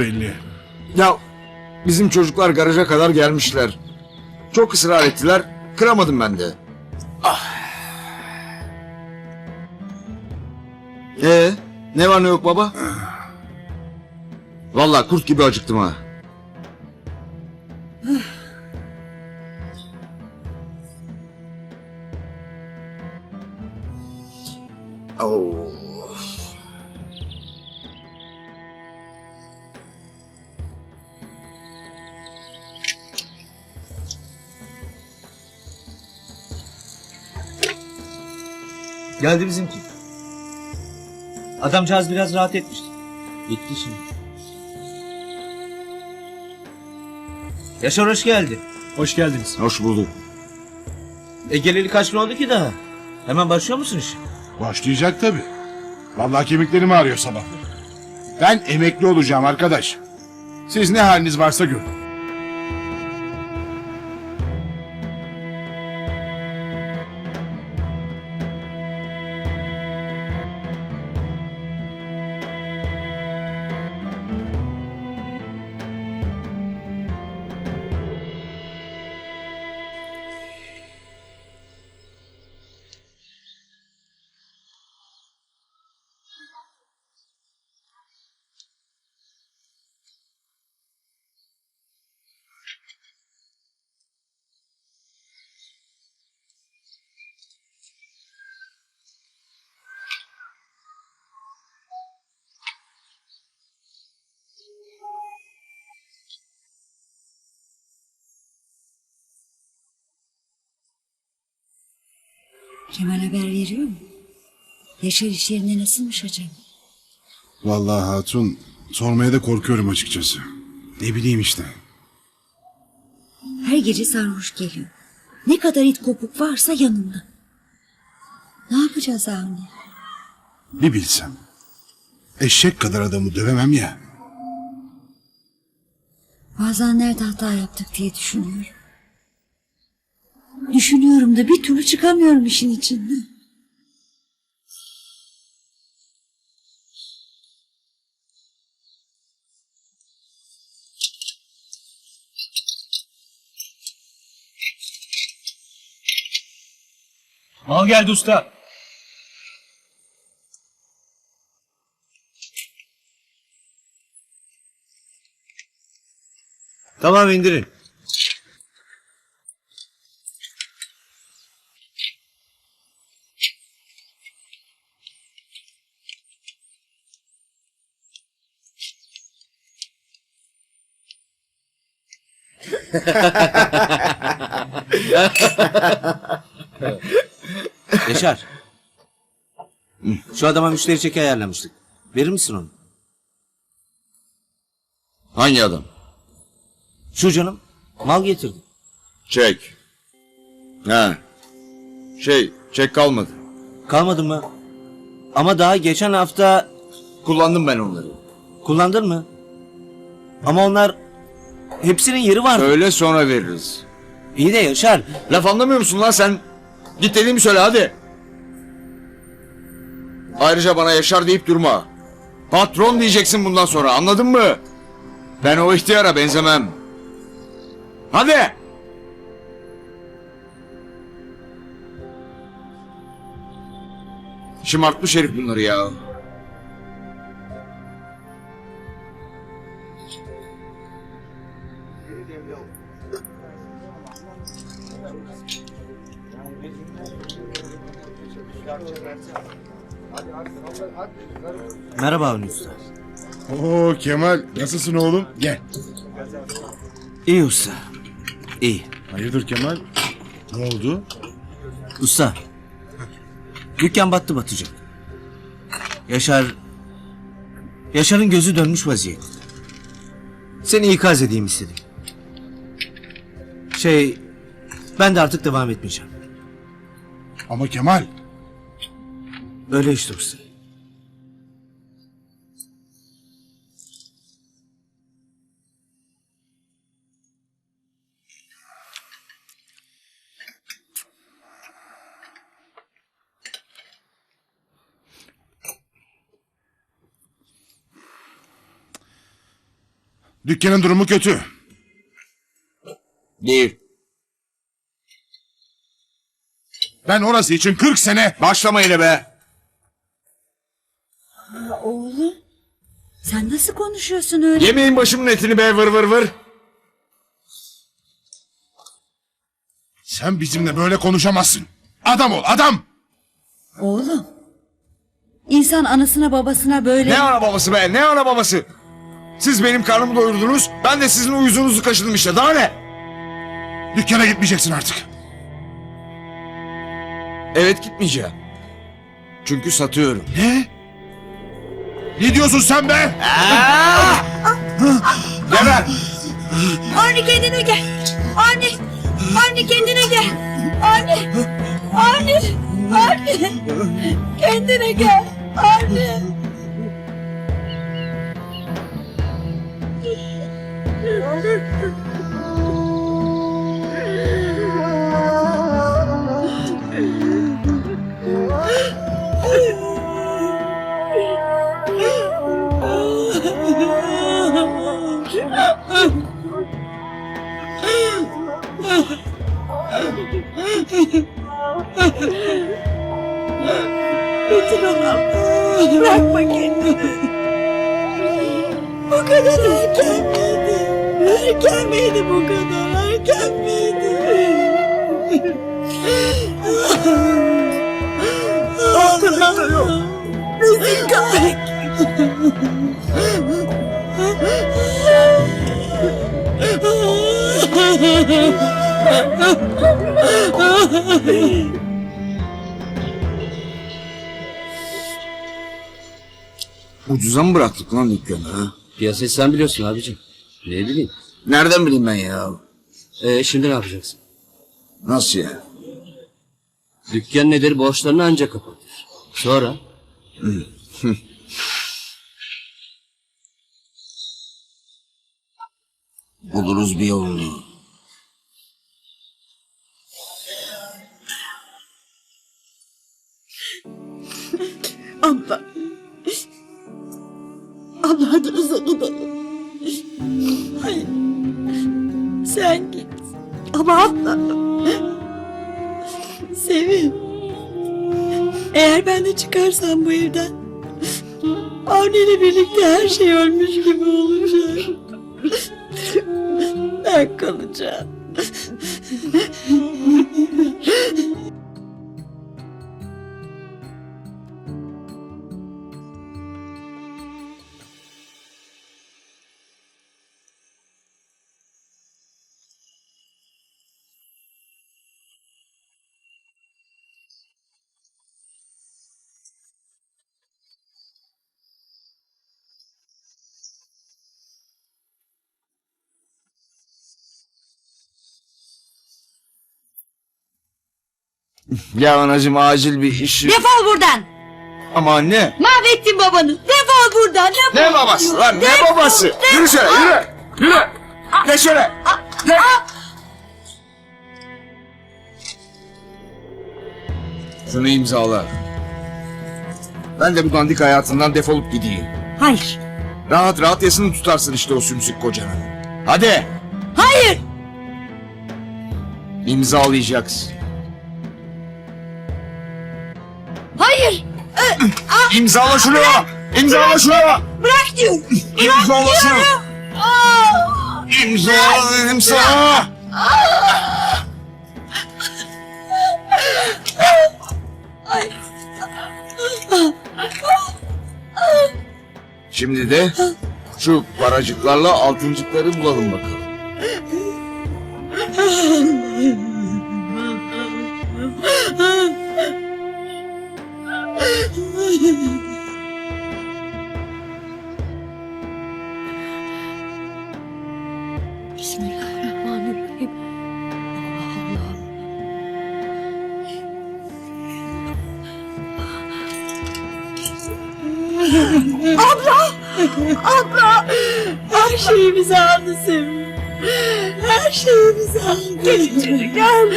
belli. Ya bizim çocuklar garaja kadar gelmişler. Çok ısrar ettiler. Kıramadım ben de. Ah. Ee, ne var ne yok baba? Vallahi kurt gibi acıktım ha. Oh. Geldi bizimki. Adamcağız biraz rahat etmişti. Gitti şimdi. Yaşar hoş geldi. Hoş geldiniz. Hoş bulduk. E geleli kaç gün oldu ki daha? Hemen başlıyor musun işe? Başlayacak tabii. Vallahi kemiklerimi ağrıyor sabah. Ben emekli olacağım arkadaş. Siz ne haliniz varsa görün. Kemal haber veriyor mu? Yaşar iş yerinde nasılmış acaba? Vallahi hatun sormaya da korkuyorum açıkçası. Ne bileyim işte. Her gece sarhoş geliyor. Ne kadar it kopuk varsa yanında. Ne yapacağız Avni? Bir bilsem. Eşek kadar adamı dövemem ya. Bazen nerede hata yaptık diye düşünüyorum. Düşünüyorum da bir türlü çıkamıyorum işin içinden. Mal geldi usta. Tamam indirin. Yaşar. Şu adama müşteri çeki ayarlamıştık. Verir misin onu? Hangi adam? Şu canım. Mal getirdi. Çek. Ha. Şey, çek kalmadı. Kalmadı mı? Ama daha geçen hafta Kullandım ben onları. kullandın mı? Ama onlar hepsinin yeri vardı. Öyle sonra veririz. İyi de Yaşar. Laf anlamıyor musun lan sen? Git dediğimi söyle hadi. Ayrıca bana Yaşar deyip durma. Patron diyeceksin bundan sonra anladın mı? Ben o ihtiyara benzemem. Hadi. Şımartmış herif bunları ya. Merhaba Avni Usta. Oo Kemal nasılsın oğlum? Gel. İyi usta. İyi. Hayırdır Kemal? Ne oldu? Usta. Dükkan battı batacak. Yaşar... Yaşar'ın gözü dönmüş vaziyette. Seni ikaz edeyim istedim. Şey... Ben de artık devam etmeyeceğim. Ama Kemal. Öyle işte usta. Dükkanın durumu kötü. Değil. Ben orası için 40 sene... Başlama yine be. Oğlum. Sen nasıl konuşuyorsun öyle? Yemeyin başımın etini be vır vır vır. Sen bizimle böyle konuşamazsın. Adam ol adam. Oğlum. İnsan anasına babasına böyle... Ne ana babası be ne ana babası. Siz benim karnımı doyurdunuz. Ben de sizin uyuzunuzu kaşıdım işte daha ne? Dükkana gitmeyeceksin artık. Evet gitmeyeceğim. Çünkü satıyorum. Ne? Ne diyorsun sen be? Geber. Anne kendine gel. Anne. Anne kendine gel. Anne. Anne. Anne. Kendine gel. Anne. Metin oğlum. Bırakma kendini. Bu kadar erken miydi? Erken miydi bu kadar? Erken miydi? Allah'ım. Bizim köpek. Ucuza mı bıraktık lan dükkanı ha? Piyasayı sen biliyorsun abicim. Ne bileyim. Nereden bileyim ben ya? Ee, şimdi ne yapacaksın? Nasıl ya? Dükkan nedir borçlarını ancak kapatır. Sonra? Buluruz bir yolunu. Eğer ben de çıkarsam bu evden. Avni'yle birlikte her şey ölmüş gibi olacak. Ben kalacağım. Ya anacığım acil bir iş. Defol buradan. Ama anne. Mahvettin babanı. Defol buradan. Defol. Ne babası lan ne babası? Yürü şöyle yürü. Yürü. Geç şöyle. Geç. Şunu imzala. Ben de bu dandik hayatından defolup gideyim. Hayır. Rahat rahat yasını tutarsın işte o sümsük kocanı. Hadi. Hayır. İmzalayacaksın. İmzala şunu. İmzala şunu. Bırak diyorum. İmzala şunu. İmzala dedim sana. Şimdi de şu paracıklarla altıncıkları bulalım bakalım. Bismillahirrahmanirrahim. Allah. Abla! Abla! Her şeyimizi aldı Sevim. Her şeyimizi aldı. Gelin çocuklar.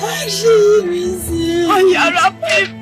Her şeyimizi. Ay yarabbim.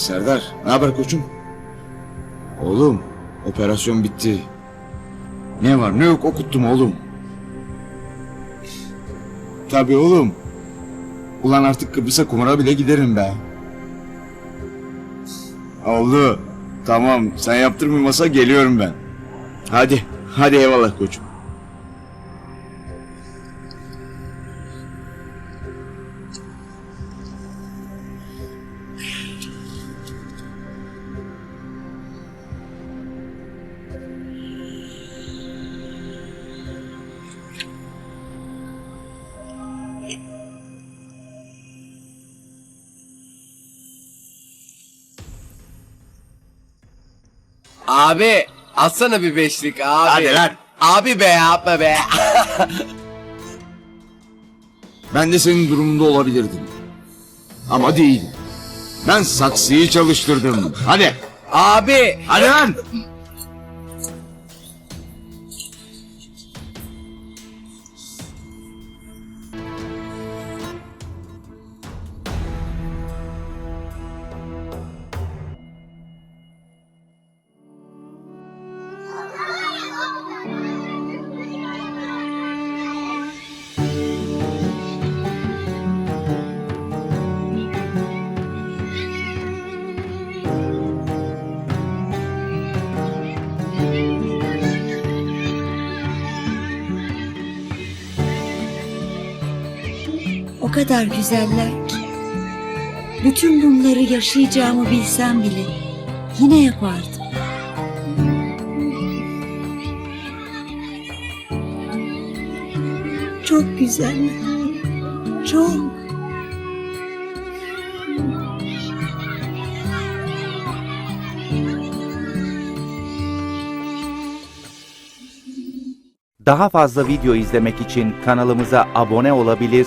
Serdar, ne haber koçum? Oğlum, operasyon bitti. Ne var ne yok okuttum oğlum. Tabii oğlum. Ulan artık Kıbrıs'a kumara bile giderim be. Oldu. Tamam, sen yaptırmıyormasa geliyorum ben. Hadi, hadi eyvallah koçum. Abi atsana bir beşlik abi. Hadi lan. Abi be yapma be. Ben de senin durumunda olabilirdim. Ama değil. Ben saksıyı çalıştırdım. Hadi. abi. Hadi lan. O kadar güzeller ki. Bütün bunları yaşayacağımı bilsem bile yine yapardım. Çok güzeller. Çok. Daha fazla video izlemek için kanalımıza abone olabilir,